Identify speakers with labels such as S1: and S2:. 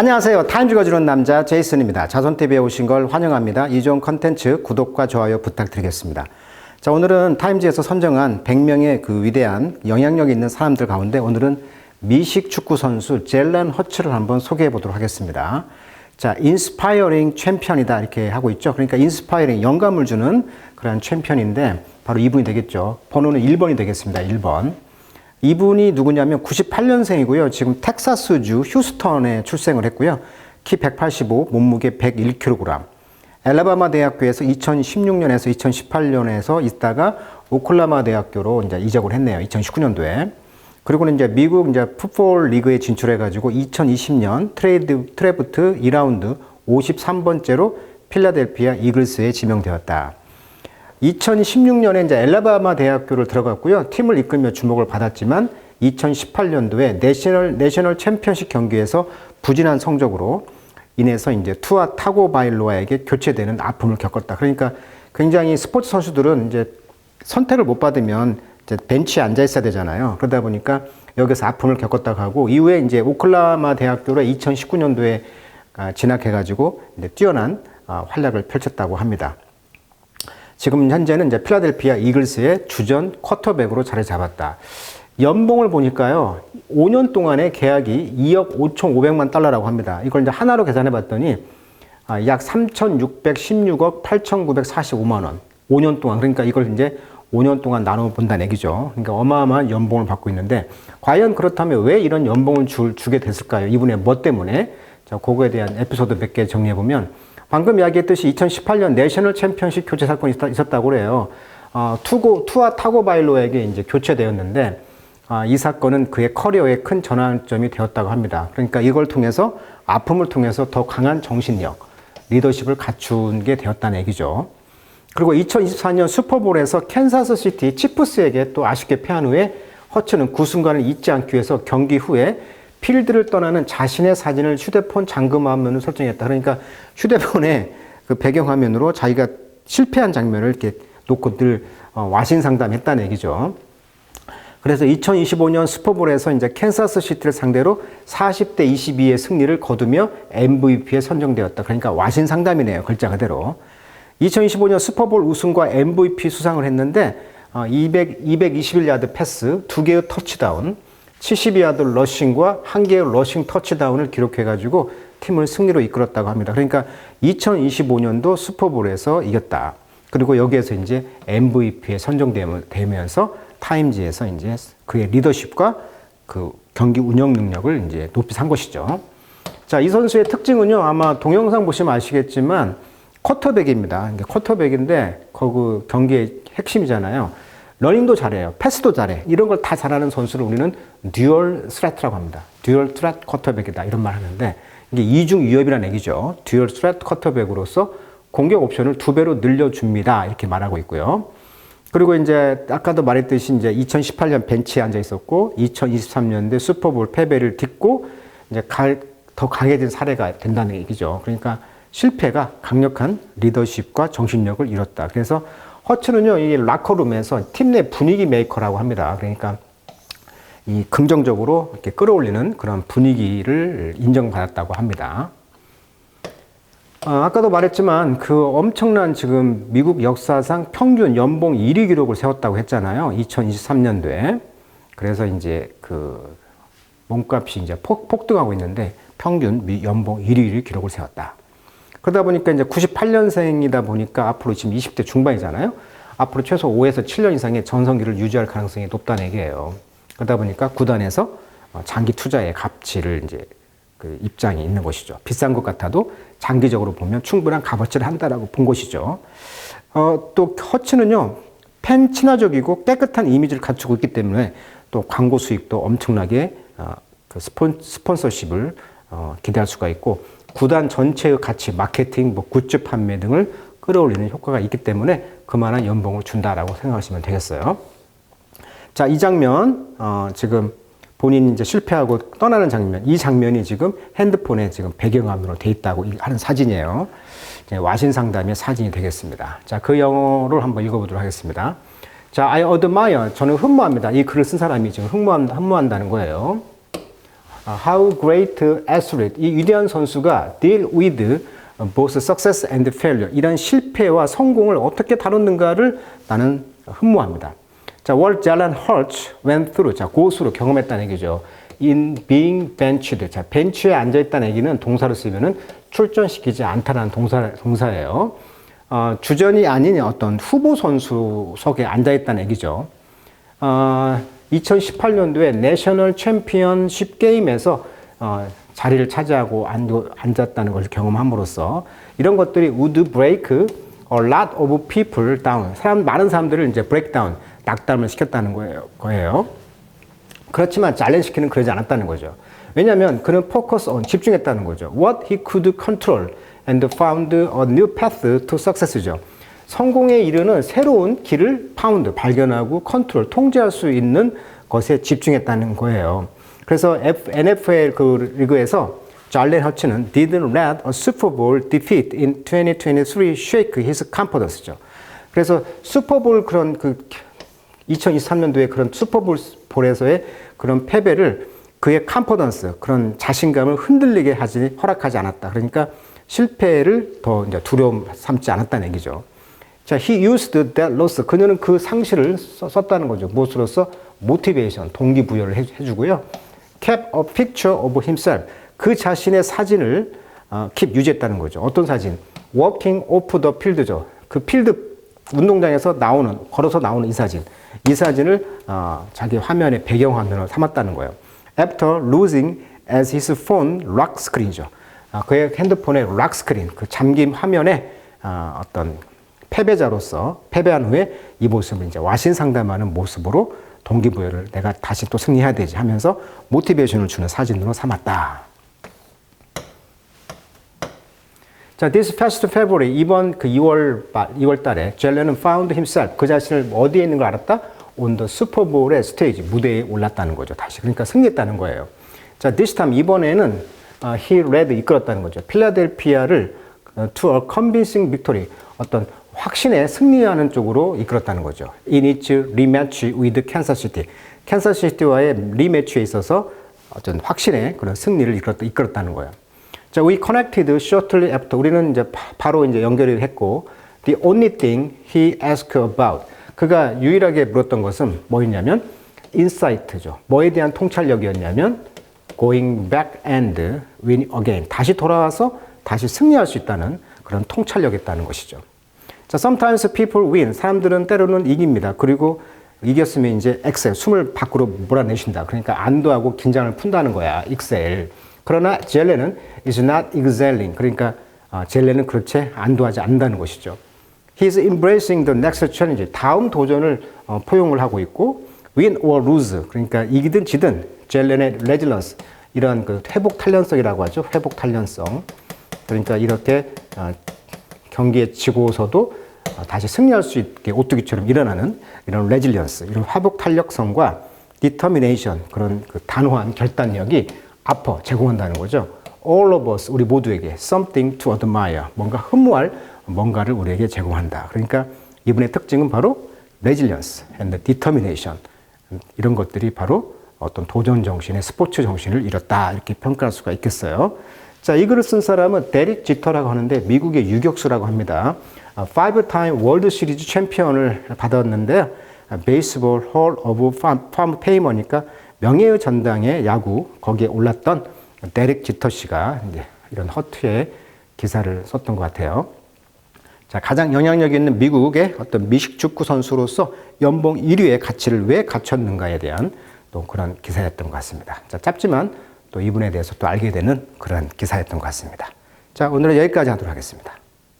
S1: 안녕하세요. 타임즈가 주는 남자 제이슨입니다. 자손TV에 오신 걸 환영합니다. 이종 컨텐츠 구독과 좋아요 부탁드리겠습니다. 자, 오늘은 타임즈에서 선정한 100명의 그 위대한 영향력 있는 사람들 가운데 오늘은 미식 축구 선수 젤란 허츠를 한번 소개해 보도록 하겠습니다. 자, 인스파이어링 챔피언이다 이렇게 하고 있죠. 그러니까 인스파이어링 영감을 주는 그런 챔피언인데 바로 이분이 되겠죠. 번호는 1번이 되겠습니다. 1번. 이분이 누구냐면 98년생이고요. 지금 텍사스주 휴스턴에 출생을 했고요. 키 185, 몸무게 101kg. 엘라바마 대학교에서 2016년에서 2018년에서 있다가 오클라마 대학교로 이제 이적을 했네요. 2019년도에. 그리고는 이제 미국 이제 풋볼 리그에 진출해 가지고 2020년 트레이드 트래프트 2라운드 53번째로 필라델피아 이글스에 지명되었다. 2016년에 이제 엘라바마 대학교를 들어갔고요. 팀을 이끌며 주목을 받았지만 2018년도에 내셔널 내셔널 챔피언십 경기에서 부진한 성적으로 인해서 이제 투아 타고 바일로아에게 교체되는 아픔을 겪었다. 그러니까 굉장히 스포츠 선수들은 이제 선택을 못 받으면 이제 벤치에 앉아 있어야 되잖아요. 그러다 보니까 여기서 아픔을 겪었다고 하고 이후에 이제 오클라마 대학교로 2019년도에 아, 진학해가지고 뛰어난 아, 활약을 펼쳤다고 합니다. 지금 현재는 이제 필라델피아 이글스의 주전 쿼터백으로 자리 잡았다. 연봉을 보니까요, 5년 동안의 계약이 2억 5,500만 달러라고 합니다. 이걸 이제 하나로 계산해 봤더니 아, 약 3,616억 8,945만 원. 5년 동안. 그러니까 이걸 이제 5년 동안 나눠 본다는 얘기죠. 그러니까 어마어마한 연봉을 받고 있는데 과연 그렇다면 왜 이런 연봉을 줄, 주게 됐을까요? 이분의 뭐 때문에? 자, 그거에 대한 에피소드 몇 개 정리해 보면 방금 이야기했듯이 2018년 내셔널 챔피언십 교체 사건이 있었다고 그래요. 어, 투고, 투아 타고 바일로에게 이제 교체되었는데 아, 이 사건은 그의 커리어에 큰 전환점이 되었다고 합니다. 그러니까 이걸 통해서 아픔을 통해서 더 강한 정신력, 리더십을 갖춘 게 되었다는 얘기죠. 그리고 2024년 슈퍼볼에서 캔사스 시티 치프스에게 또 아쉽게 패한 후에 허츠는 그 순간을 잊지 않기 위해서 경기 후에 필드를 떠나는 자신의 사진을 휴대폰 잠금 화면으로 설정했다. 그러니까 휴대폰에 그 배경 화면으로 자기가 실패한 장면을 이렇게 놓고 늘 어, 와신 상담했다는 얘기죠. 그래서 2025년 슈퍼볼에서 이제 캔사스 시티를 상대로 40대 22의 승리를 거두며 MVP에 선정되었다. 그러니까 와신 상담이네요. 글자 그대로. 2025년 슈퍼볼 우승과 MVP 수상을 했는데 200, 221야드 패스, 2개의 터치다운, 70야드 러싱과 1개의 러싱 터치다운을 기록해가지고 팀을 승리로 이끌었다고 합니다. 그러니까 2025년도 슈퍼볼에서 이겼다. 그리고 여기에서 이제 MVP에 선정되면서 타임즈에서 이제 그의 리더십과 그 경기 운영 능력을 이제 높이 산 것이죠. 자, 이 선수의 특징은요, 아마 동영상 보시면 아시겠지만, 쿼터백입니다. 쿼터백인데, 그 경기의 핵심이잖아요. 러닝도 잘해요. 패스도 잘해. 이런 걸 다 잘하는 선수를 우리는 듀얼 스트레트라고 합니다. 듀얼 스트레트 쿼터백이다. 이런 말 하는데, 이게 이중 위협이라는 얘기죠. 듀얼 스트레트 쿼터백으로서 공격 옵션을 두 배로 늘려줍니다. 이렇게 말하고 있고요. 그리고 이제 아까도 말했듯이 이제 2018년 벤치에 앉아 있었고 2023년대 슈퍼볼 패배를 딛고 이제 갈, 더 강해진 사례가 된다는 얘기죠. 그러니까 실패가 강력한 리더십과 정신력을 잃었다. 그래서 허츠는요, 이 라커룸에서 팀 내 분위기 메이커라고 합니다. 그러니까 이 긍정적으로 이렇게 끌어올리는 그런 분위기를 인정받았다고 합니다. 아, 까도 말했지만 그 엄청난 지금 미국 역사상 평균 연봉 1위 기록을 세웠다고 했잖아요. 2023년도에. 그래서 이제 그 몸값이 이제 폭, 폭등하고 있는데 평균 연봉 1위 기록을 세웠다. 그러다 보니까 이제 98년생이다 보니까 앞으로 지금 20대 중반이잖아요. 앞으로 최소 5에서 7년 이상의 전성기를 유지할 가능성이 높다는 얘기예요. 그러다 보니까 구단에서 장기 투자의 가치를 이제 그 입장이 있는 것이죠. 비싼 것 같아도 장기적으로 보면 충분한 값어치를 한다라고 본 것이죠. 어, 또 허츠는요, 팬 친화적이고 깨끗한 이미지를 갖추고 있기 때문에 또 광고 수익도 엄청나게 어, 그 스폰, 스폰서십을 어, 기대할 수가 있고 구단 전체의 가치, 마케팅, 뭐 굿즈 판매 등을 끌어올리는 효과가 있기 때문에 그만한 연봉을 준다라고 생각하시면 되겠어요. 자, 이 장면 어, 지금 본인이 이제 실패하고 떠나는 장면, 이 장면이 지금 핸드폰에 지금 배경화면으로 돼 있다고 하는 사진이에요. 와신 상담의 사진이 되겠습니다. 자, 그 영어를 한번 읽어보도록 하겠습니다. 자, I admire. 저는 흠모합니다. 이 글을 쓴 사람이 지금 흠모한, 흠모한다는 거예요. How great athlete 이 위대한 선수가 deal with both success and failure 이런 실패와 성공을 어떻게 다뤘는가를 나는 흠모합니다. 자, what Jalan Hurts went through 자 고수로 경험했다는 얘기죠. In being benched 자 벤치에 앉아 있다는 얘기는 동사로 쓰면은 출전시키지 않다라는 동사 동사예요. 어, 주전이 아닌 어떤 후보 선수석에 앉아 있다는 얘기죠. 어, 2018년도에 내셔널 챔피언십 게임에서 어, 자리를 차지하고 앉았다는 것을 경험함으로써 이런 것들이 would break a lot of people down. 사람, 많은 사람들을 이제 break down, 낙담을 시켰다는 거예요. 거예요. 그렇지만 잘렌시키는 그러지 않았다는 거죠. 왜냐하면 그는 focus on, 집중했다는 거죠. What he could control and found a new path to success죠. 성공에 이르는 새로운 길을 파운드, 발견하고 컨트롤, 통제할 수 있는 것에 집중했다는 거예요. 그래서 NFL 그 리그에서 잘렌 허츠는 didn't let a Super Bowl defeat in 2023 shake his confidence죠. 그래서 슈퍼볼 그런 그 2023년도에 그런 슈퍼볼에서의 그런 패배를 그의 컨퍼던스 그런 자신감을 흔들리게 하지 허락하지 않았다. 그러니까 실패를 더 이제 두려움 삼지 않았다는 얘기죠. 자, he used that loss. 그녀는 그 상실을 썼다는 거죠. 무엇으로써? 모티베이션, 동기부여를 해 주고요. kept a picture of himself. 그 자신의 사진을 어, keep 유지했다는 거죠. 어떤 사진? walking off the field죠. 그 필드 운동장에서 나오는 걸어서 나오는 이 사진. 이 사진을 어, 자기 화면의 배경 화면으로 삼았다는 거예요. After losing as his phone lock screen이죠. 어, 그의 핸드폰의 락 스크린, 그 잠김 화면에 어, 어떤 패배자로서 패배한 후에 이 모습을 이제 와신 상담하는 모습으로 동기부여를 내가 다시 또 승리해야 되지 하면서 모티베이션을 주는 사진으로 삼았다. 자, this past February 이번 그 2월 2월 달에 젤렌은 found himself 그 자신을 어디에 있는 걸 알았다? on the Bowl의 스테이지 무대에 올랐다는 거죠. 다시 그러니까 승리했다는 거예요. 자, this time 이번에는 uh, he led 이끌었다는 거죠. 필라델피아를 uh, to a convincing victory 어떤 확신에 승리하는 쪽으로 이끌었다는 거죠. In its rematch with Kansas City. 캔사스 시티와의 리매치에 있어서 어떤 확신의 그런 승리를 이끌었다, 이끌었다 는 거예요. 자, we connected shortly after. 우리는 이제 바 로 이제 연결을 했고, the only thing he asked about. 그가 유일하게 물었던 것은 뭐였냐면, insight죠. 뭐에 대한 통찰력이었냐면, going back and win again. 다시 돌아와서 다시 승리할 수 있다는 그런 통찰력이었다는 것이죠. 자, sometimes people win. 사람들은 때로는 이깁니다. 그리고 이겼으면 이제 엑셀, 숨을 밖으로 몰아내신다. 그러니까 안도하고 긴장을 푼다는 거야. 익셀. 그러나 젤레는 is not excelling. 그러니까 어, 젤레는 그렇지 안도하지 않는다는 것이죠. He is embracing the next challenge. 다음 도전을 어, 포용을 하고 있고 win or lose. 그러니까 이기든 지든 젤렌의 resilience 이런 그 회복 탄력성이라고 하죠. 회복 탄력성. 그러니까 이렇게 어, 경기에 지고서도 어, 다시 승리할 수 있게 오뚜기처럼 일어나는 이런 레질리언스, 이런 회복 탄력성과 디터미네이션 그런 그 단호한 결단력이 아퍼 제공한다는 거죠. All of us 우리 모두에게 something to admire 뭔가 흠모할 뭔가를 우리에게 제공한다. 그러니까 이분의 특징은 바로 resilience and determination 이런 것들이 바로 어떤 도전 정신의 스포츠 정신을 이뤘다 이렇게 평가할 수가 있겠어요. 자, 이 글을 쓴 사람은 데릭 지터라고 하는데 미국의 유격수라고 합니다. 파이브 타임 월드 시리즈 챔피언을 받았는데요. 베이스볼 홀 오브 팜 페이머니까 명예의 전당의 야구 거기에 올랐던 데릭 지터 씨가 이제 이런 허투의 기사를 썼던 것 같아요. 자, 가장 영향력 있는 미국의 어떤 미식 축구 선수로서 연봉 1위의 가치를 왜 갖췄는가에 대한 또 그런 기사였던 것 같습니다. 자, 짧지만 또 이분에 대해서 또 알게 되는 그런 기사였던 것 같습니다. 자, 오늘은 여기까지 하도록 하겠습니다.